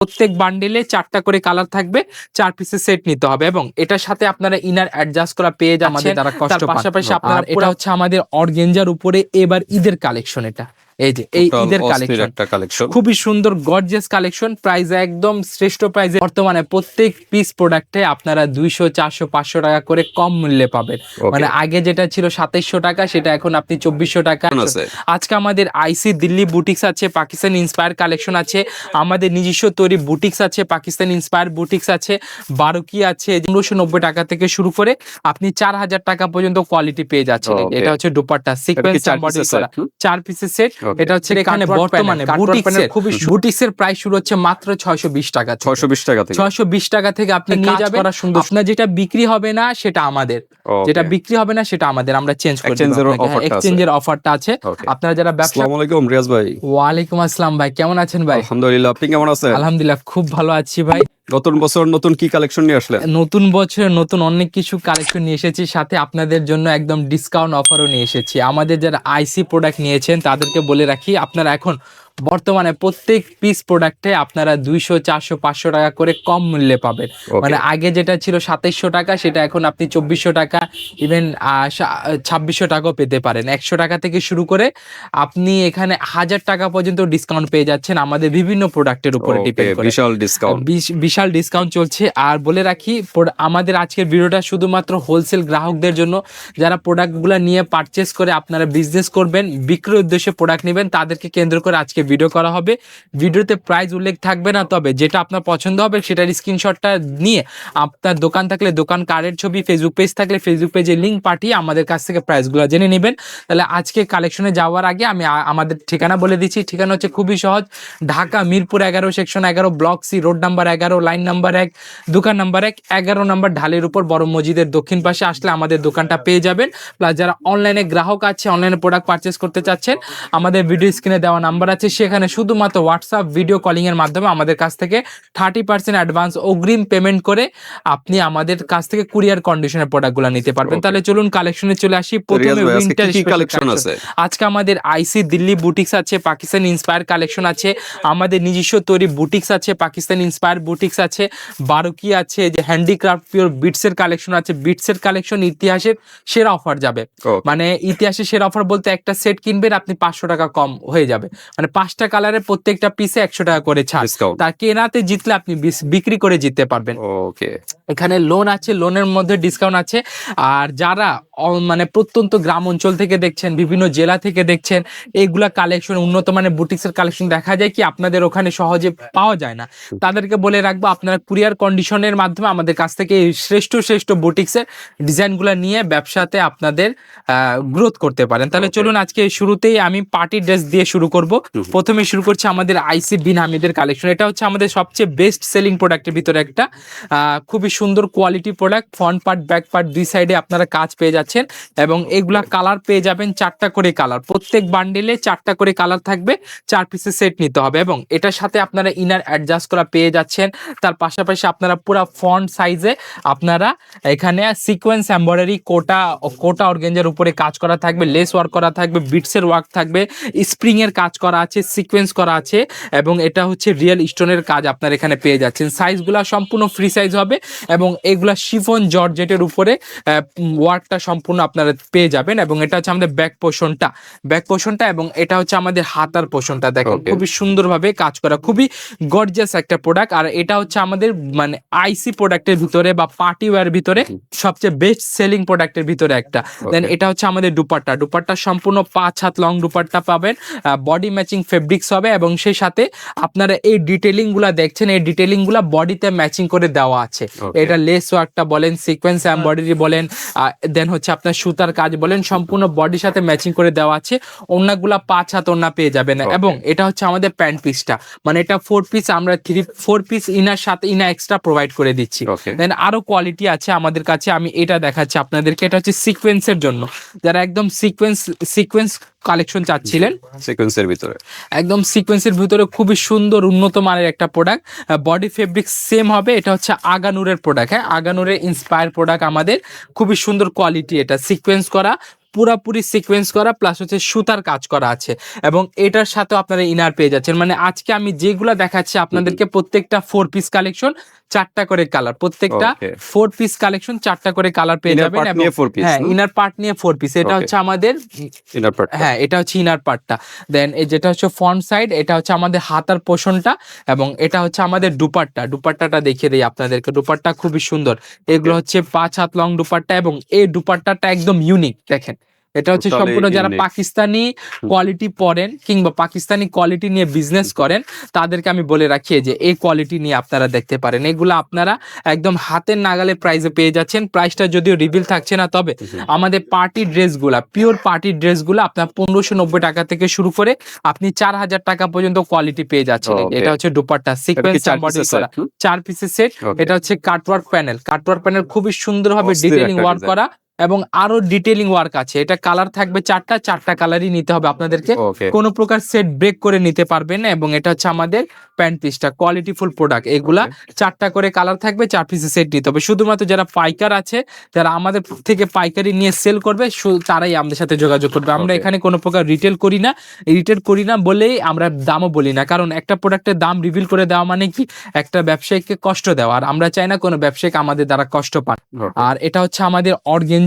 প্রত্যেক বান্ডেলে চারটা করে কালার থাকবে চার পিসের সেট নিতে হবে এবং এটার সাথে আপনারা ইনার অ্যাডজাস্ট করা পেয়ে যাচ্ছেন। তার পাশাপাশি আপনারা এটা হচ্ছে আমাদের অর্গেঞ্জার উপরে এবার ঈদের কালেকশন এটা। এই যে এই ঈদের কালেকশন খুবই সুন্দর গর্জিয়াস কালেকশন প্রাইস একদম শ্রেষ্ঠ প্রাইসে বর্তমানে প্রত্যেক পিস প্রোডাক্টে আপনারা দুইশো চারশো পাঁচশো টাকা করে কম মূল্যে পাবেন। মানে আগে যেটা ছিল সাতাইশশো টাকা সেটা এখন আপনি চব্বিশশো টাকা আজকে আমাদের আইসি দিল্লি বুটিক্স আছে পাকিস্তান ইন্সপায়ার কালেকশন আছে। আমাদের নিজস্ব তৈরি বুটিক্স আছে পাকিস্তান ইন্সপায়ার বুটিক্স আছে। বারোকি আছে পনেরোশো নব্বই টাকা থেকে শুরু করে আপনি চার হাজার টাকা পর্যন্ত কোয়ালিটি পেয়ে যাচ্ছেন। এটা হচ্ছে দুপাট্টা। সিকোয়েন্স চার পিসের সেট. এটা হচ্ছে এখানে বর্তমানে বুটিক্সের খুবই বুটিক্সের প্রাইস শুরু হচ্ছে মাত্র ছয়শো বিশ টাকা থেকে। ছয়শো বিশ টাকা থেকে। ছয়শো বিশ টাকা থেকে আপনি নিয়ে যাবেন। করা সুন্দর। আপনার যেটা বিক্রি হবে না সেটা আমাদের। যেটা বিক্রি হবে না সেটা আমাদের। আমরা চেঞ্জ করে। এক্সচেঞ্জের অফারটা আছে. আপনারা যারা ব্যবসা আসসালামু আলাইকুম রিয়াজ ভাই। ওয়ালাইকুম আসসালাম ভাই। কেমন আছেন ভাই? আলহামদুলিল্লাহ আপনি কেমন আছেন? আলহামদুলিল্লাহ খুব ভালো আছি ভাই। নতুন বছর নতুন কি কালেকশন নিয়ে আসলে নতুন বছর নতুন অনেক কিছু কালেকশন নিয়ে এসেছি, সাথে আপনাদের জন্য একদম ডিসকাউন্ট অফারও নিয়ে এসেছি। আমাদের যারা আইসি প্রোডাক্ট নিয়েছেন, তাদেরকে বলে রাখি, আপনারা এখন বর্তমানে প্রত্যেক পিস প্রোডাক্টে আপনারা দুইশো চারশো পাঁচশো টাকা করে কম মূল্যে পাবেন। মানে আগে যেটা ছিল সাতাইশশো টাকা সেটা এখন আপনি চব্বিশশো টাকা ইভেন ছাব্বিশশো টাকাও পেতে পারেন। একশো টাকা থেকে শুরু করে আপনি এখানে হাজার টাকা পর্যন্ত ডিসকাউন্ট পেয়ে যাচ্ছেন আমাদের বিভিন্ন প্রোডাক্টের উপরে ডিপেন্ড করে। বিশাল ডিসকাউন্ট বিশাল ডিসকাউন্ট চলছে। আর বলে রাখি আমাদের আজকের ভিডিওটা শুধুমাত্র হোলসেল গ্রাহকদের জন্য। যারা প্রোডাক্টগুলো নিয়ে পারচেস করে আপনারা বিজনেস করবেন বিক্রয় উদ্দেশ্যে প্রোডাক্ট নেবেন তাদেরকে কেন্দ্র করে আজকে ভিডিও করা হবে। ভিডিওতে প্রাইস উল্লেখ থাকবে না, তবে যেটা আপনার পছন্দ হবে সেটার স্ক্রিনশটটা নিয়ে আপনার দোকান থাকলে দোকান কার্ডের ছবি ফেসবুক পেজ থাকলে ফেসবুক পেজে লিঙ্ক পাঠিয়ে আমাদের কাছ থেকে প্রাইসগুলো জেনে নেবেন। তাহলে আজকে কালেকশনে যাওয়ার আগে আমি আমাদের ঠিকানা বলে দিচ্ছি। ঠিকানা হচ্ছে খুবই সহজ, ঢাকা মিরপুর এগারো সেকশন এগারো ব্লক সি রোড নাম্বার এগারো লাইন নাম্বার এক, দোকান নাম্বার এক, এগারো নাম্বার ঢালের উপর বড় মসজিদের দক্ষিণ পাশে আসলে আমাদের দোকানটা পেয়ে যাবেন। প্লাস যারা অনলাইনে গ্রাহক আছে অনলাইনে প্রোডাক্ট পারচেস করতে চাচ্ছেন, আমাদের ভিডিও স্ক্রিনে দেওয়া নাম্বার আছে সেখানে শুধুমাত্র হোয়াটসঅ্যাপ ভিডিও কলিং এর মাধ্যমে আমাদের কাছ থেকে থার্টি পার্সেন্ট অ্যাডভান্স অগ্রিম পেমেন্ট করে আপনি আমাদের কাছ থেকে কুরিয়ার কন্ডিশনের প্রোডাক্টগুলো নিতে পারবেন। তাহলে চলুন কালেকশনে চলে আসি। প্রথমে উইন্টার কালেকশন আছে? আজকে আমাদের আইসি দিল্লি বুটিক্স আছে পাকিস্তান ইন্সপায়ার কালেকশন আছে আমাদের নিজস্ব তৈরি বুটিক্স আছে পাকিস্তান ইন্সপায়ার বুটিক্স আছে বারোকি আছে যে হ্যান্ডিক্রাফট পিওর বিটসের কালেকশন আছে বিটসের কালেকশন ইতিহাসের সেরা অফার যাবে। মানে ইতিহাসের সেরা অফার বলতে একটা সেট কিনবেন আপনি পাঁচশো টাকা কম হয়ে যাবে। মানে পাঁচটা কালারের প্রত্যেকটা পিসে একশো টাকা করে ছাড়। তা কেনাতে জিতলে আপনি বিক্রি করে জিততে পারবেন। ওকে এখানে লোন আছে লোনের মধ্যে ডিসকাউন্ট আছে। আর যারা মানে প্রত্যন্ত গ্রাম অঞ্চল থেকে দেখছেন বিভিন্ন জেলা থেকে দেখছেন এইগুলা কালেকশন উন্নত মানের বুটিক্সের কালেকশন দেখা যায় কি আপনাদের ওখানে সহজে পাওয়া যায় না। তাদেরকে বলে রাখব আপনারা কুরিয়ার কন্ডিশনের মাধ্যমে আমাদের কাছ থেকে এই শ্রেষ্ঠ শ্রেষ্ঠ বুটিক্সের ডিজাইনগুলো নিয়ে ব্যবসাতে আপনাদের গ্রোথ করতে পারেন। তাহলে চলুন আজকে শুরুতেই আমি পার্টি ড্রেস দিয়ে শুরু করব। প্রথমে শুরু করছি আমাদের আইসি বিন হামিদের কালেকশন এটা হচ্ছে আমাদের সবচেয়ে বেস্ট সেলিং প্রোডাক্টের ভিতরে একটা খুবই সুন্দর quality product front part back part দুই সাইডে আপনারা কাজ পেয়ে যাচ্ছেন এবং এগুলা কালার পেয়ে যাবেন চারটা করে কালার প্রত্যেক বান্ডেলে চারটা করে কালার থাকবে, চার পিসের সেট নিতে হবে এবং এটার সাথে আপনারা ইনার অ্যাডজাস্ট করা পেয়ে যাচ্ছেন। তার পাশাপাশি আপনারা পুরো ফন্ট সাইজে আপনারা এখানে সিকোয়েন্স এম্বয়ডারি কোটা কোটা অর্গেঞ্জের উপরে কাজ করা থাকবে লেস ওয়ার্ক করা থাকবে বিটসের ওয়ার্ক থাকবে স্প্রিং এর কাজ করা আছে সিকোয়েন্স করা আছে এবং এটা হচ্ছে রিয়েল স্টোনের কাজ আপনার এখানে পেয়ে যাচ্ছেন। সাইজগুলা সম্পূর্ণ ফ্রি সাইজ হবে এবং এগুলা শিফন জর্জেটের উপরে ওয়ার্কটা সম্পূর্ণ আপনারা পেয়ে যাবেন এবং এটা হচ্ছে আমাদের ব্যাক পোষণটা ব্যাক পোষণটা এবং এটা হচ্ছে আমাদের হাতার পোষণটা দেখেন খুবই সুন্দরভাবে কাজ করা খুবই গর্জিয়াস একটা প্রোডাক্ট আর এটা হচ্ছে আমাদের মানে আইসি প্রোডাক্টের ভিতরে বা পার্টি ওয়্যার ভিতরে সবচেয়ে বেস্ট সেলিং প্রোডাক্টের ভিতরে একটা। দেন এটা হচ্ছে আমাদের দুপাট্টা। দুপাট্টা সম্পূর্ণ পাঁচ হাত লং দুপাট্টা পাবেন। বডি ম্যাচিং ফেব্রিক্স হবে এবং সেই সাথে আপনারা এই ডিটেলিংগুলা দেখছেন এই ডিটেলিংগুলা বডিতে ম্যাচিং করে দেওয়া আছে. এটা লেস ওয়ার্কটা বলেন সিকোয়েন্স এমব্রয়ডারি বলেন দেন হচ্ছে আপনার সুতার কাজ বলেন সম্পূর্ণ বডির সাথে ম্যাচিং করে দেওয়া আছে। ওড়নাগুলা পাঁচ হাত ওড়না পেয়ে যাবেন. এবং এটা হচ্ছে আমাদের প্যান্ট পিসটা মানে এটা ফোর পিস আমরা থ্রি ফোর পিস ইনার সাথে ইনা এক্সট্রা প্রোভাইড করে দিচ্ছি। দেন আরও কোয়ালিটি আছে আমাদের কাছে আমি এটা দেখাচ্ছি আপনাদেরকে। এটা হচ্ছে সিকোয়েন্সের জন্য। যারা একদম সিকোয়েন্স সিকোয়েন্স কালেকশন চাচ্ছিলেন। সিকোয়েন্সের ভিতরে। একদম সিকোয়েন্সের ভিতরে খুবই সুন্দর উন্নত মানের একটা প্রোডাক্ট বডি ফেব্রিক সেম হবে এটা হচ্ছে আগানুরের প্রোডাক্ট হ্যাঁ? আগানুরের ইন্সপায়ার প্রোডাক্ট আমাদের। খুবই সুন্দর কোয়ালিটি এটা সিকোয়েন্স করা পুরাপুরি সিকোয়েন্স করা প্লাস হচ্ছে সুতার কাজ করা আছে। এবং এটার সাথেও আপনারা ইনার পেয়ে যাচ্ছেন। মানে আজকে আমি যেগুলো দেখাচ্ছি আপনাদেরকে প্রত্যেকটা ফোর পিস কালেকশন চারটা করে কালার প্রত্যেকটা ফোর পিস কালেকশন চারটা করে কালার পেয়ে যাবেন হ্যাঁ ইনার পার্ট নিয়ে ফোর পিস এটা হচ্ছে আমাদের ইনার পার্ট হ্যাঁ এটা হচ্ছে ইনার পার্টটা দেন এই যেটা হচ্ছে ফ্রন্ট সাইড এটা হচ্ছে আমাদের হাতার পোষণটা এবং এটা হচ্ছে আমাদের দুপাট্টা। দুপাট্টাটা দেখিয়ে দিই আপনাদেরকে। দুপাট্টা খুবই সুন্দর। এগুলো হচ্ছে পাঁচ হাত লং দুপাট্টা এবং এই দুপাট্টাটা একদম ইউনিক দেখেন। এটা হচ্ছে সম্পূর্ণ যারা পাকিস্তানি কোয়ালিটি পরেন কিংবা পাকিস্তানি কোয়ালিটি নিয়ে বিজনেস করেন তাদেরকে আমি বলে রাখি যে এই কোয়ালিটি নিয়ে আপনারা দেখতে পারেন। এগুলো আপনারা একদম হাতের নাগালে প্রাইসে পেয়ে যাচ্ছেন। প্রাইসটা যদিও রিভিল থাকছে না তবে আমাদের পার্টি ড্রেসগুলা পিওর পার্টি ড্রেসগুলো আপনার পনেরোশো নব্বই টাকা থেকে শুরু করে আপনি চার হাজার টাকা পর্যন্ত কোয়ালিটি পেয়ে যাচ্ছেন। এটা হচ্ছে দুপাট্টা সিকোয়েন্স চার পিসের সেট এটা হচ্ছে কাটওয়ার্ক প্যানেল কাটওয়ার্ক প্যানেল খুবই সুন্দরভাবে ডিটেলিং ওয়ার্ক করা। এবং আরও ডিটেলিং ওয়ার্ক আছে। এটা কালার থাকবে চারটা চারটা কালারই নিতে হবে আপনাদেরকে। কোনো প্রকার সেট ব্রেক করে নিতে পারবেন না এবং এটা হচ্ছে আমাদের প্যান্ট পিসটা কোয়ালিটি ফুল প্রোডাক্ট এগুলা চারটা করে কালার থাকবে চার পিসের সেট নিতে হবে। শুধুমাত্র যারা পাইকার আছে যারা আমাদের থেকে পাইকারি নিয়ে সেল করবে তারাই আমাদের সাথে যোগাযোগ করবে। আমরা এখানে কোনো প্রকার রিটেল করি না। রিটেল করি না বলেই আমরা দামও বলি না। কারণ একটা প্রোডাক্টের দাম রিভিল করে দেওয়া মানে কি? একটা ব্যবসায়ীকে কষ্ট দেওয়া। আর আমরা চাই না কোনো ব্যবসায়িক আমাদের দ্বারা কষ্ট পান আর এটা হচ্ছে আমাদের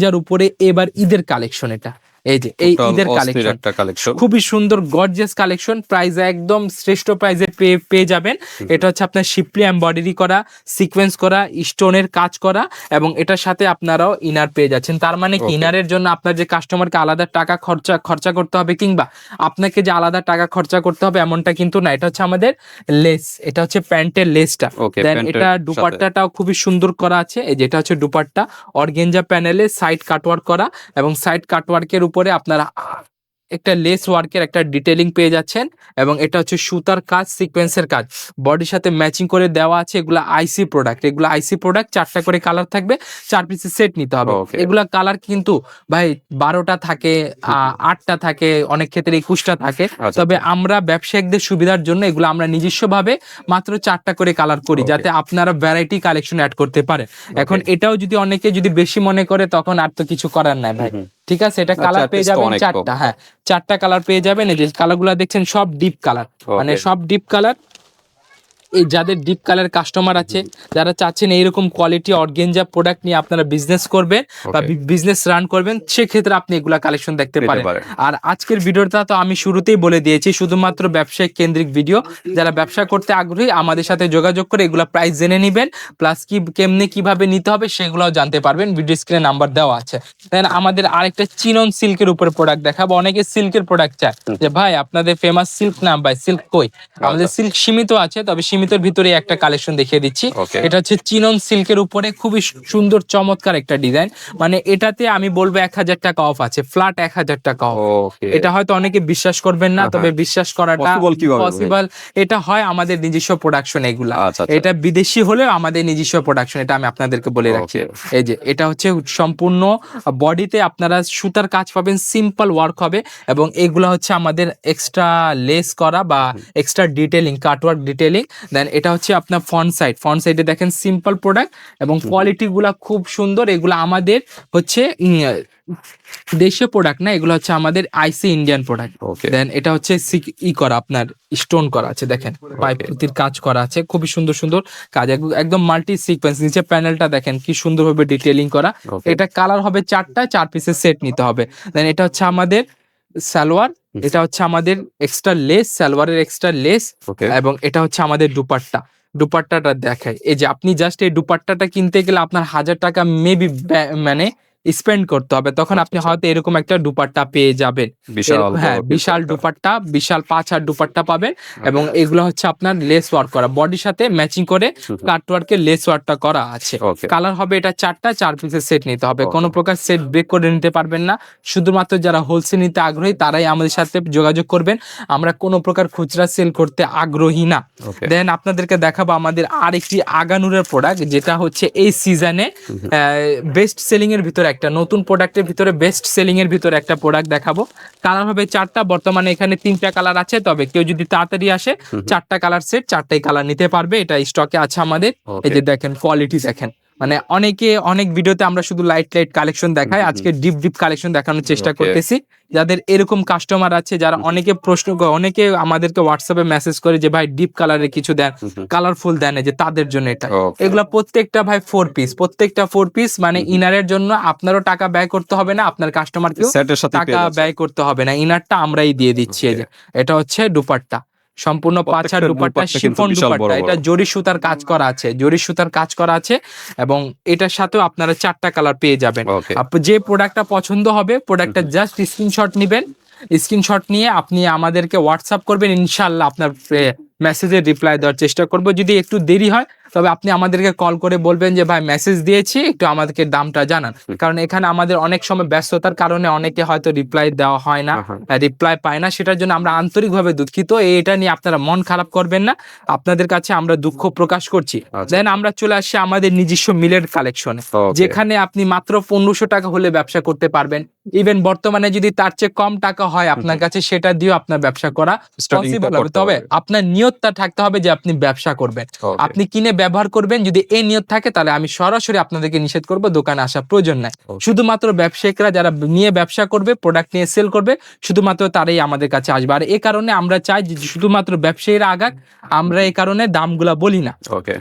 অর্গেঞ্জার উপরে এবার ঈদের কালেকশন এটা। এই যে এই ঈদের কালেকশন কালেকশন খুবই সুন্দর গর্জিয়াস কালেকশন প্রাইস একদম শ্রেষ্ঠ প্রাইজে পেয়ে যাবেন। এটা হচ্ছে আপনার শিপলি এমব্রয়ডারি করা সিকোয়েন্স করা স্টোনের কাজ করা এবং এটার সাথে আপনারাও ইনার পেয়ে যাচ্ছেন। তার মানে কি ইনারের জন্য আপনার যে কাস্টমারকে আলাদা টাকা খরচা খরচা করতে হবে কিংবা আপনাকে যে আলাদা টাকা খরচা করতে হবে এমনটা কিন্তু না। এটা হচ্ছে আমাদের লেস এটা হচ্ছে প্যান্টের লেসটা দেন এটা। দুপাট্টাটাও খুবই সুন্দর করা আছে। এই যেটা হচ্ছে দুপাট্টা। অর্গেঞ্জা প্যানেলে সাইড কাটওয়ার্ক করা এবং সাইড কাটওয়ার্কের উপরে আপনারা একটা লেস ওয়ার্কের একটা ডিটেলিং পেয়ে যাচ্ছেন এবং এটা হচ্ছে সুতার কাজ সিকোয়েন্সের কাজ। বডির সাথে ম্যাচিং করে দেওয়া আছে এগুলো আইসি প্রোডাক্ট এগুলো আইসি প্রোডাক্ট চারটা করে কালার থাকবে চার পিসের সেট নিতে হবে. এগুলা কালার কিন্তু ভাই বারোটা থাকে আটটা থাকে অনেক ক্ষেত্রে একুশটা থাকে। আচ্ছা, তবে আমরা ব্যবসায়িকদের সুবিধার জন্য এগুলো আমরা নিজস্বভাবে মাত্র চারটা করে কালার করি যাতে আপনারা ভ্যারাইটি কালেকশন অ্যাড করতে পারেন। এখন এটাও যদি অনেকে যদি বেশি মনে করে তখন আর তো কিছু করার নাই ভাই। ঠিক আছে? এটা কালার পেয়ে যাবেন চারটা হ্যাঁ। চারটা কালার পেয়ে যাবেন। এই যে কালারগুলো দেখছেন সব ডিপ কালার মানে সব ডিপ কালার এই যাদের ডিপ কালার কাস্টমার আছে যারা চাচ্ছেন এইরকম কোয়ালিটি অর্গেঞ্জা প্রোডাক্ট নিয়ে আপনারা বিজনেস করবেন বা বিজনেস রান করবেন সেক্ষেত্রে আপনি এগুলা কালেকশন দেখতে পারেন। আর আজকের ভিডিওটা তো আমি শুরুতেই বলে দিয়েছি শুধুমাত্র ব্যবসায়িক কেন্দ্রিক ভিডিও যারা ব্যবসা করতে আগ্রহী আমাদের সাথে যোগাযোগ করে এগুলা প্রাইস জেনে নেবেন প্লাস কি কেমনে কীভাবে নিতে হবে সেগুলোও জানতে পারবেন। ভিডিও স্ক্রিনে নাম্বার দেওয়া আছে। দেন আমাদের আরেকটা চিনন সিল্কের উপরে প্রোডাক্ট দেখাবো। অনেকে সিল্কের প্রোডাক্ট চায়। যে ভাই আপনাদের ফেমাস সিল্ক নাম ভাই সিল্ক কই? আমাদের সিল্ক সীমিত আছে তবে সীমিতর ভিতরে একটা কালেকশন দেখিয়ে দিচ্ছি। এটা হচ্ছে চিনন সিল্কের উপরে খুবই সুন্দর চমৎকার একটা ডিজাইন মানে এটাতে আমি বলব এক হাজার টাকা অফ আছে ফ্ল্যাট এক হাজার টাকা অফ এটা হয়তো অনেকে বিশ্বাস করবেন না তবে বিশ্বাস করাটা? পসিবল এটা হয় আমাদের নিজস্ব প্রোডাকশন এগুলা। আচ্ছা, আচ্ছা। এটা বিদেশি হলেও আমাদের নিজস্ব প্রোডাকশন এটা আমি আপনাদেরকে বলে রাখছি। এই যে এটা হচ্ছে সম্পূর্ণ বডিতে আপনারা সুতার কাজ পাবেন সিম্পল ওয়ার্ক হবে এবং এগুলা হচ্ছে আমাদের এক্সট্রা লেস করা বা extra detailing cutwork detailing then এটা হচ্ছে আপনার ফ্রন্ট সাইড ফ্রন্ট সাইডে দেখেন সিম্পল প্রোডাক্ট এবং কোয়ালিটি গুলা খুব সুন্দর। এগুলো আমাদের হচ্ছে দেশীয় প্রোডাক্ট না এগুলো হচ্ছে আমাদের আইসি ইন্ডিয়ান প্রোডাক্ট দেন এটা হচ্ছে ই করা আপনার স্টোন করা আছে দেখেন। পাইপ পুঁতির কাজ করা আছে খুবই সুন্দর সুন্দর কাজ। এক- একদম মাল্টি সিকোয়েন্স নিচে প্যানেলটা দেখেন কি সুন্দরভাবে ডিটেলিং করা। এটা কালার হবে চারটা চার পিসের সেট নিতে হবে। দেন এটা হচ্ছে আমাদের সালোয়ার এটা হচ্ছে আমাদের এক্সট্রা লেস সালোয়ারের এক্সট্রা লেস এবং এটা হচ্ছে আমাদের দুপাট্টা। দুপাট্টাটা দেখায় এই যে আপনি জাস্ট এই দুপাট্টাটা কিনতে গেলে আপনার হাজার টাকা মেবি মানে স্পেন্ড করতে হবে। তখন আপনি হয়তো এরকম একটা দুপাট্টা পেয়ে যাবেন। হ্যাঁ বিশাল। দুপাট্টা। বিশাল পাঁচ হাত দুপাট্টা পাবেন এবং এগুলো হচ্ছে আপনার লেস ওয়ার্ক করা। বডির সাথে ম্যাচিং করে কাটওয়ার্কের লেস ওয়ার্কটা করা আছে। কালার হবে এটা চারটা চার পিসের সেট নিতে হবে। কোনো প্রকার সেট ব্রেক করে নিতে পারবেন না। শুধুমাত্র যারা হোলসেল নিতে আগ্রহী তারাই আমাদের সাথে যোগাযোগ করবেন। আমরা কোনো প্রকার খুচরা সেল করতে আগ্রহী না। দেন আপনাদেরকে দেখাবো আমাদের আরেকটি আগানুরের প্রোডাক্ট যেটা হচ্ছে এই সিজনে বেস্ট সেলিং এর ভিতরে একটা নতুন প্রোডাক্টের ভিতরে বেস্ট সেলিং এর ভিতরে একটা প্রোডাক্ট দেখাবো। কালার হবে চারটা বর্তমানে এখানে তিনটা কালার আছে তবে কেউ যদি তাড়াতাড়ি আসে চারটা কালার সেট চারটাই কালার নিতে পারবে এটা স্টকে আছে আমাদের। এই যে দেখেন কোয়ালিটি দেখেন। মানে অনেকে অনেক ভিডিওতে আমরা শুধু লাইট লাইট কালেকশন দেখাই। আজকে ডিপ ডিপ কালেকশন দেখানোর চেষ্টা করতেছি। যাদের এরকম কাস্টমার আছে যারা অনেকে প্রশ্ন করে অনেকে আমাদেরকে হোয়াটসঅ্যাপে মেসেজ করে যে ভাই ডিপ কালারের কিছু দেন। কালারফুল দেন এই যে তাদের জন্য এটা. এগুলা প্রত্যেকটা ভাই ফোর পিস প্রত্যেকটা ফোর পিস মানে। ইনারের জন্য আপনারও টাকা ব্যয় করতে হবে না আপনার কাস্টমারকেও সাথে টাকা ব্যয় করতে হবে না ইনারটা আমরাই দিয়ে দিচ্ছি এটা হচ্ছে দুপাট্টা। সম্পূর্ণ পাঁচার দুপাট্টা শিফন দুপাট্টা। এটা জরি সুতার কাজ করা আছে জরি সুতার কাজ করা আছে এবং এটার সাথেও আপনারা চারটা কালার পেয়ে যাবেন। যে প্রোডাক্টটা পছন্দ হবে প্রোডাক্টটা জাস্ট স্ক্রিনশট নেবেন। স্ক্রিনশট নিয়ে আপনি আমাদেরকে হোয়াটসঅ্যাপ করবেন ইনশাল্লাহ আপনার মেসেজের রিপ্লাই দেওয়ার চেষ্টা করব। যদি একটু দেরি হয় তবে আপনি আমাদেরকে কল করে বলবেন যে ভাই মেসেজ দিয়েছি একটু আমাদেরকে দামটা জানান। কারণ এখানে আমাদের অনেক সময় ব্যস্ততার কারণে অনেকে হয়তো রিপ্লাই দেওয়া হয় না রিপ্লাই পায় না। সেটার জন্য আমরা আন্তরিকভাবে দুঃখিত। এটা নিয়ে আপনারা মন খারাপ করবেন না। আপনাদের কাছে আমরা দুঃখ প্রকাশ করছি। আচ্ছা। দেন আমরা চলে আসছি আমাদের নিজস্ব মিলের কালেকশনে যেখানে আপনি মাত্র পনেরোশো টাকা হলে ব্যবসা করতে পারবেন। ইভেন বর্তমানে যদি তার চেয়ে কম টাকা হয় আপনার কাছে সেটা দিয়েও আপনার ব্যবসা করা পসিবল হবে। তবে আপনার আপনার নিয়তটা থাকতে হবে যে আপনি ব্যবসা করবেন। আপনি কিনে ব্যবহার করবেন যদি এই নিয়ত থাকে তাহলে আমি সরাসরি আপনাদেরকে নিষেধ করব দোকানে আসা প্রয়োজন নাই। শুধুমাত্র ব্যবসায়িকরা যারা নিয়ে ব্যবসা করবে প্রোডাক্ট নিয়ে সেল করবে শুধুমাত্র তারাই আমাদের কাছে আসবে। আর এ কারণে আমরা চাই যে শুধুমাত্র ব্যবসায়ীরা আগাক আমরা এই কারণে দামগুলা বলি না। ওকে।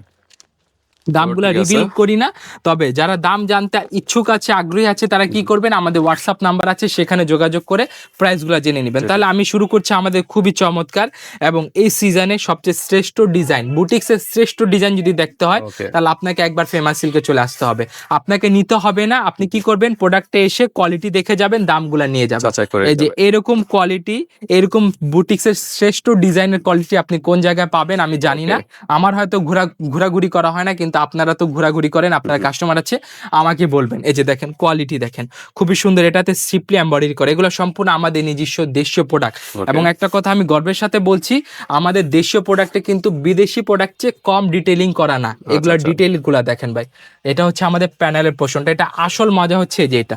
দামগুলা রিভিল করি না। তবে যারা দাম জানতে ইচ্ছুক আছে আগ্রহী আছে তারা কি করবেন? আমাদের হোয়াটসঅ্যাপ নাম্বার আছে সেখানে যোগাযোগ করে প্রাইসগুলো জেনে নেবেন। তাহলে আমি শুরু করছি আমাদের খুবই চমৎকার এবং এই সিজনে সবচেয়ে শ্রেষ্ঠ ডিজাইন বুটিক্সের শ্রেষ্ঠ ডিজাইন যদি দেখতে হয় তাহলে আপনাকে একবার ফেমাস সিল্কে চলে আসতে হবে। আপনাকে নিতে হবে না আপনি কি করবেন? প্রোডাক্টে এসে কোয়ালিটি দেখে যাবেন দামগুলা নিয়ে যাবেন। এই যে এরকম কোয়ালিটি এরকম বুটিক্সের শ্রেষ্ঠ ডিজাইনের কোয়ালিটি আপনি কোন জায়গায় পাবেন আমি জানি না। আমার হয়তো ঘোরা ঘোরাঘুরি করা হয় না কিন্তু আপনারা তো ঘোরাঘুরি করেন আপনারা কাস্টমার আছে আমাকে বলবেন। এই যে দেখেন কোয়ালিটি দেখেন। খুবই সুন্দর এটাতে সিপলি এম্বয়ডারি করে। এগুলো সম্পূর্ণ আমাদের নিজস্ব দেশীয় প্রোডাক্ট এবং একটা কথা আমি গর্বের সাথে বলছি আমাদের দেশীয় প্রোডাক্টে কিন্তু বিদেশি প্রোডাক্ট চেয়ে কম ডিটেলিং করা না। এগুলোর ডিটেলগুলো গুলা দেখেন ভাই। এটা হচ্ছে আমাদের প্যানেলের পোষণটা এটা আসল মজা হচ্ছে যে এটা।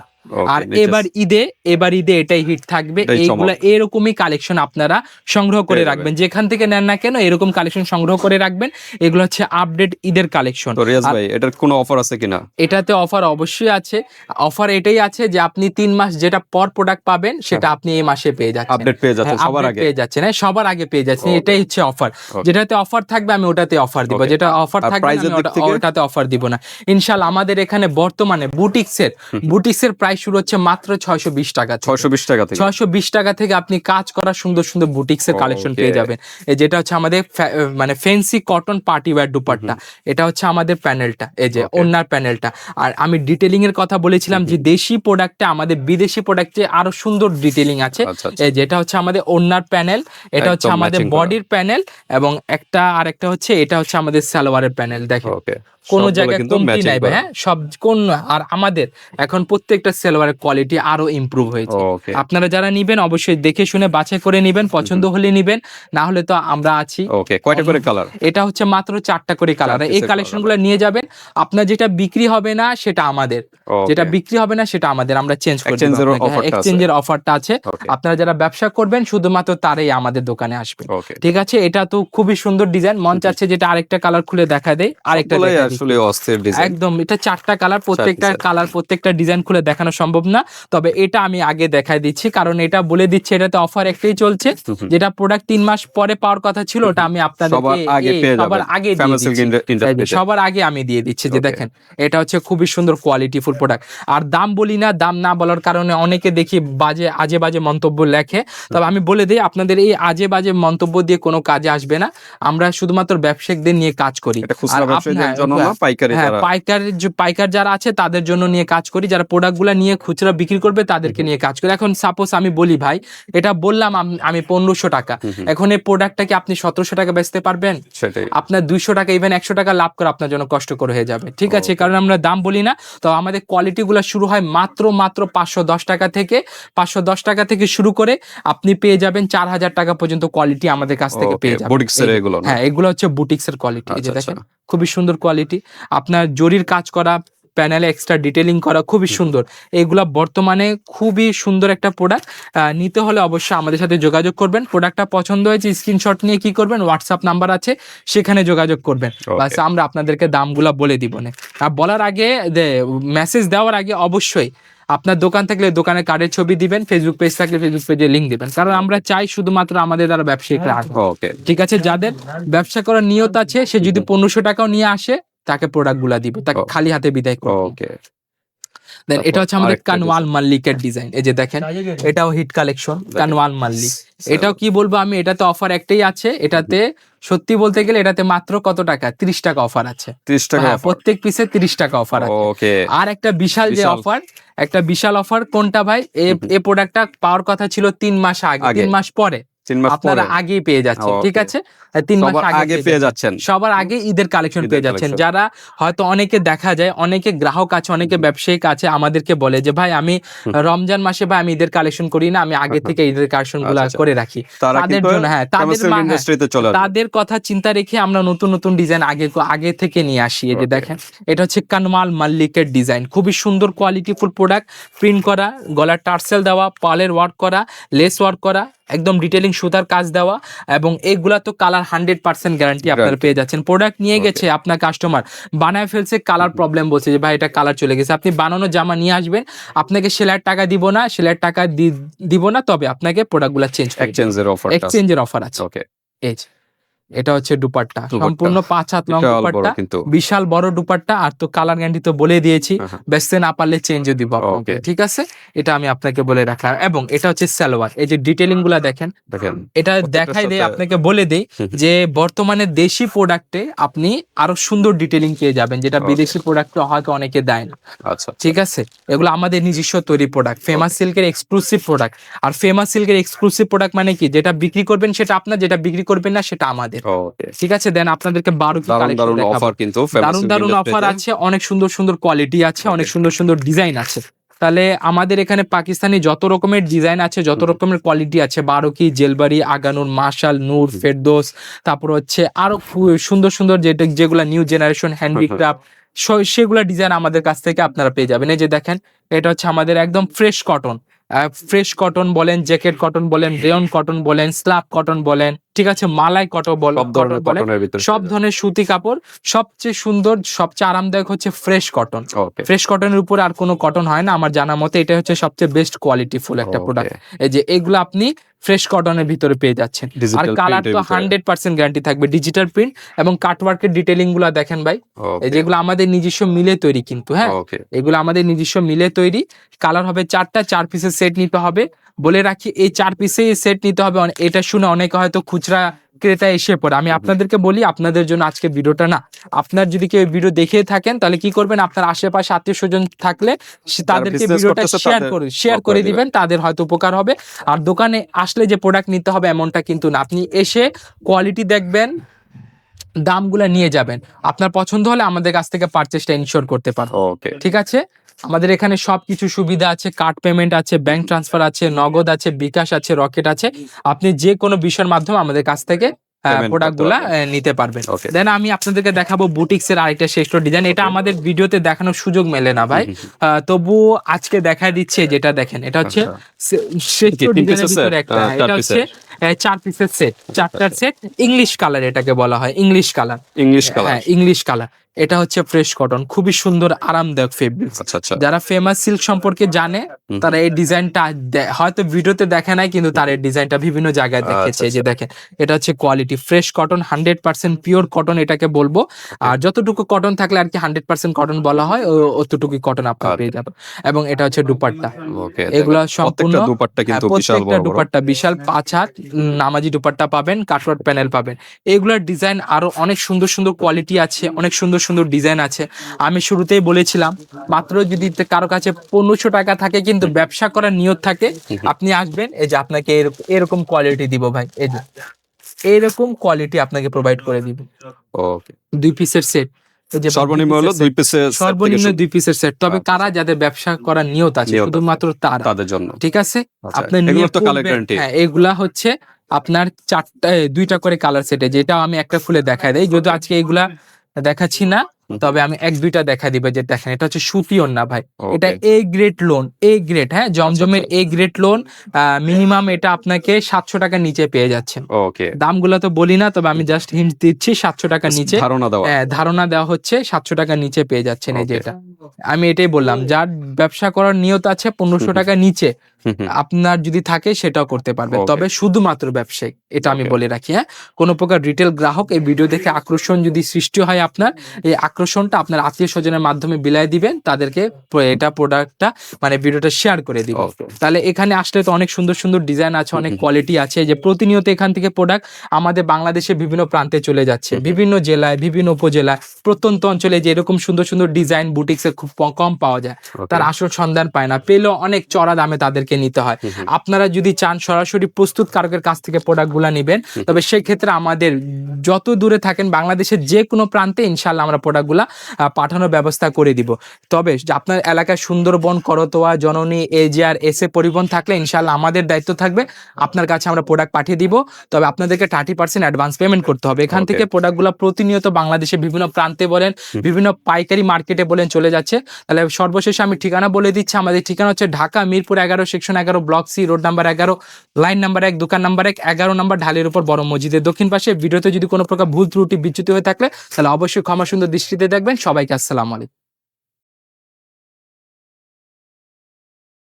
আর এবার ঈদে এবার ঈদে এটাই হিট থাকবে। এইগুলা এরকমই কালেকশন আপনারা সংগ্রহ করে রাখবেন। যেখান থেকে নেন না কেন এরকম কালেকশন সংগ্রহ করে রাখবেন। এগুলো হচ্ছে আপডেট ঈদের কালেকশন ভাই এটার কোনো অফার আছে কিনা? এটাতে অফার অবশ্যই আছে। অফার এটাই আছে যে আপনি তিন মাস যেটা পর প্রোডাক্ট পাবেন সেটা আপনি এই মাসে পেয়ে যাচ্ছেন। আপডেট পেয়ে যাচ্ছে হ্যাঁ, সবার আগে। পেয়ে যাচ্ছেন। হ্যাঁ সবার আগে পেয়ে যাচ্ছেন। এটাই হচ্ছে অফার যেটাতে অফার থাকবে আমি ওটাতে অফার দিব। যেটা অফার থাকবে? ওটাতে অফার দিব না। ইনশাল্লাহ আমাদের এখানে বর্তমানে বুটিক্সের বুটিক্সের প্রাইস শুরু হচ্ছে মাত্র ছয়শো বিশ টাকা ছয়শো বিশ টাকা থেকে। ছয়শো বিশ টাকা থেকে আপনি কাজ করা সুন্দর সুন্দর বুটিক্সের কালেকশন পেয়ে যাবেন। যেটা হচ্ছে আমাদের মানে fancy cotton party wear dupatta. এটা হচ্ছে আমাদের প্যানেলটা এই যে. ওনার প্যানেলটা আর আমি ডিটেলিং এর কথা বলেছিলাম যে দেশি প্রোডাক্টে আমাদের বিদেশি প্রোডাক্টে আরও সুন্দর ডিটেলিং আছে। আচ্ছা আচ্ছা এই যেটা হচ্ছে আমাদের ওনার প্যানেল এটা হচ্ছে আমাদের বডির প্যানেল এবং একটা আর একটা হচ্ছে এটা হচ্ছে আমাদের সালোয়ারের প্যানেল দেখেন। ওকে কোনো জায়গায় কমতি নাই ভাই, হ্যাঁ? সব কোন আর আমাদের এখন প্রত্যেকটা সেলোয়ারের কোয়ালিটি আরও ইমপ্রুভ হয়েছে। আপনারা যারা নিবেন অবশ্যই দেখে শুনে বাছাই করে নিবেন পছন্দ হলে নিবেন না হলে তো আমরা আছি। ওকে কয়টা করে কালার এটা হচ্ছে মাত্র চারটা করে কালার এই piece-এর কালেকশনগুলো নিয়ে যাবেন আপনার যেটা বিক্রি হবে না সেটা আমাদের। যেটা বিক্রি হবে না সেটা আমাদের। আমরা চেঞ্জ করে। এক্সচেঞ্জের অফারটা আছে। আপনারা যারা ব্যবসা করবেন শুধুমাত্র তারাই আমাদের দোকানে আসবে। ঠিক আছে? এটা তো খুবই সুন্দর ডিজাইন মন চাচ্ছে যেটা আরেকটা কালার খুলে দেখা দেয় আরেকটা। আসলে অস্থির ডিজাইন একদম এটা চারটা কালার প্রত্যেকটা। কালার প্রত্যেকটা ডিজাইন খুলে দেখানো সম্ভব না। তবে এটা আমি আগে দেখাই দিচ্ছি কারণ এটা বলে দিচ্ছি এটাতে অফার একটাই চলছে। যেটা প্রোডাক্ট তিন মাস পরে পাওয়ার কথা ছিল ওটা আমি আপনাদেরকে সবার আগে সবার আগে আমি দিয়ে দিচ্ছি যে দেখেন এটা হচ্ছে খুবই সুন্দর কোয়ালিটি ফুল প্রোডাক্ট আর দাম বলি না দাম না বলার কারণে অনেকে দেখি বাজে আজে বাজে মন্তব্য লেখে। তবে আমি বলে দিই আপনাদের এই আজে বাজে মন্তব্য দিয়ে কোনো কাজে আসবে না। আমরা শুধুমাত্র ব্যবসায়িকদের নিয়ে কাজ করি। হ্যাঁ, পাইকারি হ্যাঁ পাইকার যারা আছে তাদের জন্য নিয়ে কাজ করি। যারা প্রোডাক্টগুলো নিয়ে খুচরা বিক্রি করবে তাদেরকে নিয়ে কাজ করি। এখন সাপোজ আমি বলি ভাই এটা বললাম আমি পনেরোশো টাকা। এখন এই প্রোডাক্টটাকে আপনি সতেরোশো টাকা বেচতে পারবেন? আপনার দুইশো টাকা ইভেন একশো টাকা লাভ করা আপনার জন্য কষ্টকর হয়ে যাবে। ঠিক আছে কারণ আমরা দাম বলি না। তো আমাদের কোয়ালিটিগুলো শুরু হয় মাত্র মাত্র পাঁচশো দশ টাকা থেকে। পাঁচশো দশ টাকা থেকে শুরু করে আপনি পেয়ে যাবেন চার হাজার টাকা পর্যন্ত কোয়ালিটি আমাদের কাছ থেকে পেয়ে যাবেন? হ্যাঁ এগুলো হচ্ছে বুটিক্স এর কোয়ালিটি আচ্ছা, দেখেন খুবই সুন্দর কোয়ালিটি আপনার জরির কাজ করা প্যানেলে এক্সট্রা ডিটেলিং করা খুবই সুন্দর। এগুলা বর্তমানে খুবই সুন্দর একটা প্রোডাক্ট নিতে হলে অবশ্যই আমাদের সাথে যোগাযোগ করবেন। প্রোডাক্টটা পছন্দ হয়েছে স্ক্রিনশট নিয়ে কি করবেন? হোয়াটসঅ্যাপ নাম্বার আছে সেখানে যোগাযোগ করবেন। বাস আমরা আপনাদেরকে দামগুলা বলে দিব না আর বলার আগে মেসেজ দেওয়ার আগে অবশ্যই আপনার দোকান থাকলে দোকানে কার্ডের ছবি দিবেন ফেসবুক পেজ থাকলে ফেসবুক পেজে লিঙ্ক দিবেন। কারণ আমরা চাই শুধুমাত্র আমাদের দ্বারা ব্যবসায়িকরা ঠিক আছে? যাদের ব্যবসা করার নিয়ত আছে সে যদি পনেরোশো টাকাও নিয়ে আসে তাকে প্রোডাক্টগুলা দিব তাকে খালি হাতে বিদায় করব ওকে দেন এটা হচ্ছে আমাদের কানওয়াল মাল্লিকের ডিজাইন এই যে দেখেন এটাও হিট কালেকশন কানওয়াল মাল্লিক। এটাও কি বলব আমি এটাতে অফার একটাই আছে এটাতে সত্যি বলতে গেলে এটাতে মাত্র কত টাকা? তিরিশ টাকা অফার আছে। 30 টাকা হ্যাঁ, প্রত্যেক পিসে তিরিশ টাকা অফার আছে। ওকে আর একটা বিশাল যে অফার একটা বিশাল অফার কোনটা ভাই? এ। এই প্রোডাক্টটা পাওয়ার কথা ছিল তিন মাস আগে আগে। তিন মাস পরে। তিন মাস আপনারা আগেই পেয়ে যাচ্ছেন ঠিক আছে? তিন মাস আগে পেয়ে যাচ্ছেন। সবার আগে ঈদের কালেকশন পেয়ে যাচ্ছেন। যারা হয়তো অনেকে দেখা যায় অনেকে গ্রাহক আছে অনেকে ব্যবসায়িক আছে আমাদেরকে বলে যে ভাই আমি রমজান মাসে ভাই আমি ঈদের কালেকশন করি না আমি আগে থেকে ঈদের কালেকশনগুলা আচ্ছা, আচ্ছা। করে রাখি। তাদের জন্য হ্যাঁ তাদের হ্যাঁ, ইন্ডাস্ট্রিতে চলে তাদের কথা চিন্তা রেখে আমরা নতুন নতুন ডিজাইন আগে আগে থেকে নিয়ে আসি। এই যে দেখেন এটা হচ্ছে কানমাল মাল্লিকের ডিজাইন খুবই সুন্দর কোয়ালিটিফুল প্রোডাক্ট প্রিন্ট করা গলার টার্সেল দেওয়া পালের ওয়ার্ক করা লেস ওয়ার্ক করা একদম ডিটেলিং সুতার কাজ দেওয়া এবং এগুলা তো কালার হান্ড্রেড পার্সেন্ট গ্যারান্টি আপনারা পেয়ে যাচ্ছেন। প্রোডাক্ট নিয়ে গেছে আপনার কাস্টমার বানায় ফেলছে কালার প্রবলেম বলছে যে ভাই এটা কালার চলে গেছে। আপনি বানানো জামা নিয়ে আসবেন আপনাকে সেলাইয়ের টাকা দিব না সেলাইয়ের টাকা দিব না তবে আপনাকে প্রোডাক্টগুলো চেঞ্জ এক্সচেঞ্জের অফার এক্সচেঞ্জের অফার আছে। ওকে এই এটা হচ্ছে দুপাট্টা। সম্পূর্ণ পাঁচ হাত লং দুপাট্টা বিশাল বড় দুপাট্টা আর তো কালার গ্যারান্টি তো বলে দিয়েছি। হ্যাঁ। না পারলে চেঞ্জও দিব আপনাকে, ঠিক আছে? এটা আমি আপনাকে বলে রাখলাম। এবং এটা হচ্ছে সালোয়ার। এই যে ডিটেলিংগুলা দেখেন এটা দেখাই সাথে- আপনাকে বলে দেই। যে বর্তমানে দেশি প্রোডাক্টে আপনি আরও সুন্দর ডিটেলিং পেয়ে যাবেন যেটা বিদেশি প্রোডাক্ট হয়তো অনেকে দেয় না। আচ্ছা। ঠিক আছে? এগুলো আমাদের নিজস্ব তৈরি প্রোডাক্ট ফেমাস সিল্কের এক্সক্লুসিভ প্রোডাক্ট আর ফেমাস সিল্কের এক্সক্লুসিভ প্রোডাক্ট মানে কি? যেটা বিক্রি করবেন সেটা আপনার যেটা বিক্রি করবেন না সেটা আমাদের। ওকে ঠিক আছে দেন আপনাদেরকে বারো অফার কিন্তু famous দারুণ দারুণ অফার আছে অনেক সুন্দর সুন্দর কোয়ালিটি আছে অনেক সুন্দর সুন্দর ডিজাইন আছে। তাহলে আমাদের এখানে পাকিস্তানি যত রকমের ডিজাইন আছে যত রকমের কোয়ালিটি আছে বারোকি জেলবারি আগানুর মার্শাল নূর ফেরদোস তারপর হচ্ছে আরও সুন্দর সুন্দর যেটা যেগুলা নিউ জেনারেশন হ্যান্ডিক্রাফট সেগুলা ডিজাইন আমাদের কাছ থেকে আপনারা পেয়ে যাবেন। এই যে দেখেন এটা হচ্ছে আমাদের একদম ফ্রেশ কটন ফ্রেশ কটন বলেন জ্যাকেট কটন বলেন রেয়ন কটন বলেন স্ল্যাব কটন বলেন ঠিক আছে মালাই কটন বল সব ধরনের সব সুতি কাপড় সবচেয়ে সুন্দর সবচেয়ে আরামদায়ক হচ্ছে ফ্রেশ কটন ফ্রেশ কটনের উপর আর কোনো কটন হয় না আমার জানা মতে এটা হচ্ছে সবচেয়ে বেস্ট কোয়ালিটি ফুল একটা প্রোডাক্ট এই যে এগুলো আপনি ফ্রেশ কটনের ভিতরে পেয়ে যাচ্ছেন। আর কালার তো হান্ড্রেড পার্সেন্ট গ্যারান্টি থাকবে ডিজিটাল প্রিন্ট এবং কাটওয়ার্কের ডিটেলিংগুলো দেখেন ভাই। এই যেগুলো আমাদের নিজস্ব মিলে তৈরি কিন্তু হ্যাঁ? এগুলো আমাদের নিজস্ব মিলে তৈরি। কালার হবে চারটা চার পিসের সেট নিতে হবে। বলে রাখি এই চার পিসে সেট নিতে হবে। এটা শুনে অনেকে হয়তো খুচরা ক্রেতা এসে পড়ে। আমি আপনাদেরকে বলি আপনাদের জন্য আজকে ভিডিওটা না। আপনার যদি কেউ ভিডিও দেখে থাকেন তাহলে কি করবেন? আপনার আশেপাশে আত্মীয় স্বজন থাকলে তাদেরকে ভিডিওটা শেয়ার করে শেয়ার করে দিবেন। তাদের হয়তো উপকার হবে। আর দোকানে আসলে যে প্রোডাক্ট নিতে হবে এমনটা কিন্তু না। আপনি এসে কোয়ালিটি দেখবেন দামগুলা নিয়ে যাবেন। আপনার পছন্দ হলে আমাদের কাছ থেকে পারচেসটা ইনশিওর করতে পারবেন ওকে ঠিক আছে? আমাদের এখানে সবকিছু সুবিধা আছে কার্ড পেমেন্ট আছে ব্যাংক ট্রান্সফার আছে নগদ আছে বিকাশ আছে রকেট আছে। আপনি যে কোনো বিষয়ের মাধ্যমে আমাদের কাছ থেকে Payment প্রোডাক্ট করতে আহ, নিতে পারবেন। দেন আমি আপনাদেরকে দেখাবো বুটিক্স এর আরেকটা শ্রেষ্ঠ ডিজাইন এটা আমাদের ভিডিওতে দেখানোর সুযোগ মেলে না ভাই। তবু আজকে দেখা দিচ্ছে যেটা দেখেন। এটা হচ্ছে সে- শ্রেষ্ঠ ডিজাইনের ভিতরে একটা। এটা হচ্ছে চার পিসের সেট চারটার সেট ইংলিশ কালার এটাকে বলা হয় ইংলিশ কালার ইংলিশ কালার হ্যাঁ ইংলিশ কালার এটা হচ্ছে ফ্রেশ কটন খুবই সুন্দর আরামদায়ক ফেব্রিক আচ্ছা আচ্ছা। যারা ফেমাস সিল্ক সম্পর্কে জানে তারা এই ডিজাইনটা হয়তো ভিডিওতে দেখে নাই কিন্তু তার এই ডিজাইনটা বিভিন্ন জায়গায় আচ্ছা, দেখেছে। যে দেখেন এটা হচ্ছে quality fresh cotton hundred percent pure cotton এটাকে বলব। আর যতটুকু কটন থাকলে আর কি হান্ড্রেড পার্সেন্ট কটন বলা হয় অতটুকুই কটন আপনার। পেয়ে যাবেন। এবং এটা হচ্ছে দুপাট্টা। এগুলো সম্পূর্ণ প্রত্যেকটা দুপাট্টা হ্যাঁ, প্রত্যেকটা দুপাট্টা বিশাল পাঁচ হাত নামাজি দুপাট্টা পাবেন কাটওয়ার্ড প্যানেল পাবেন। এগুলোর ডিজাইন আরও অনেক সুন্দর সুন্দর কোয়ালিটি আছে অনেক সুন্দর সুন্দর ডিজাইন আছে। আমি শুরুতেই বলেছিলাম মাত্র যদি কারও কাছে পনেরোশো টাকা থাকে কিন্তু ব্যবসা করার নিয়ত থাকে আপনি আসবেন এই যে আপনাকে এরকম কোয়ালিটি দিব ভাই এই যে। এরকম কোয়ালিটি আপনাকে প্রোভাইড করে দিব। ওকে দুই পিসের সেট সর্বনিম্ন হলো দুই পিসে সর্বনিম্ন দুই পিসের সেট তবে আচ্ছা, কারা যাদের ব্যবসা করার নিয়ত আছে শুধুমাত্র তারা। তাদের জন্য। ঠিক আছে? আচ্ছা, আপনার এগুলোর নিয়ে তো কালার পড়বেন। গ্যারান্টি হ্যাঁ এগুলা হচ্ছে আপনার চারটা দুইটা করে কালার সেটে যেটা আমি একটা ফুলে দেখাই দেই। যদি আজকে এগুলা দেখাচ্ছি না তবে আমি এক দুইটা দেখা দিবে যে দেখেন এটা হচ্ছে সুতি না ভাই। এটা A grade lawn A grade হ্যাঁ? জমজমের এ গ্রেড লোন মিনিমাম এটা আপনাকে সাতশো টাকার নিচে পেয়ে যাচ্ছেন। ওকে দামগুলো তো বলি না তবে আমি জাস্ট হিন্ট দিচ্ছি সাতশো টাকার নিচে। ধারণা দেওয়া। হ্যাঁ, ধারণা দেওয়া হচ্ছে সাতশো টাকার নিচে পেয়ে যাচ্ছেন এই যে এটা আমি এটাই বললাম যার ব্যবসা করার নিয়ত আছে পনেরোশো। টাকার নিচে। আপনার যদি থাকে সেটাও করতে পারবে তবে শুধুমাত্র ব্যবসায়িক এটা আমি বলে রাখি হ্যাঁ? কোনো প্রকার রিটেল গ্রাহক এই ভিডিও দেখে আকর্ষণ যদি সৃষ্টি হয় আপনার এই আকর্ষণটা আপনার আত্মীয় স্বজনের মাধ্যমে বিলায় দিবেন তাদেরকে এটা প্রোডাক্টটা মানে ভিডিওটা শেয়ার করে Okay. তাহলে এখানে আসলে তো অনেক সুন্দর সুন্দর ডিজাইন আছে অনেক কোয়ালিটি আছে যে প্রতিনিয়ত এখান থেকে প্রোডাক্ট আমাদের বাংলাদেশের বিভিন্ন প্রান্তে চলে যাচ্ছে। বিভিন্ন জেলায় বিভিন্ন উপজেলায় প্রত্যন্ত অঞ্চলে যে এরকম সুন্দর সুন্দর ডিজাইন বুটিক্সে খুব কম পাওয়া যায়। তার আসল সন্ধান পায় না। পেলেও অনেক চড়া দামে তাদেরকে নিতে হয়। আপনারা যদি চান সরাসরি প্রস্তুত কারকের কাছ থেকে প্রোডাক্টগুলো নেবেন তবে সেই ক্ষেত্রে আমাদের যত দূরে থাকেন বাংলাদেশের যে কোনো প্রান্তে ইনশাল্লাহ আমরা প্রোডাক্টগুলো পাঠানোর ব্যবস্থা করে দিব। তবে আপনার এলাকায় সুন্দরবন করতোয়া জননী এজিআর এসে পরিবহন থাকলে ইনশাল্লাহ আমাদের দায়িত্ব থাকবে। আপনার কাছে আমরা প্রোডাক্ট পাঠিয়ে দিব। তবে আপনাদেরকে থার্টি পার্সেন্ট অ্যাডভান্স পেমেন্ট করতে হবে। এখান. থেকে প্রোডাক্টগুলো প্রতিনিয়ত বাংলাদেশের বিভিন্ন প্রান্তে বলেন বিভিন্ন পাইকারি মার্কেটে বলেন চলে যাচ্ছে। তাহলে সর্বশেষে আমি ঠিকানা বলে দিচ্ছি। আমাদের ঠিকানা হচ্ছে ঢাকা মিরপুর এগারো সেকশন এগারো, ব্লক সি, রোড নাম্বার এগারো, লাইন নাম্বার এক, দোকান নাম্বার এক, এগারো নাম্বার ঢালের উপর বড় মসজিদের দক্ষিণ পাশে। ভিডিওতে যদি কোনো প্রকার ভুল ত্রুটি, বিচ্যুতি হয়ে থাকলে তাহলে অবশ্যই ক্ষমা সুন্দর দৃষ্টিতে দেখবেন। সবাইকে আসসালাম আলাইকুম।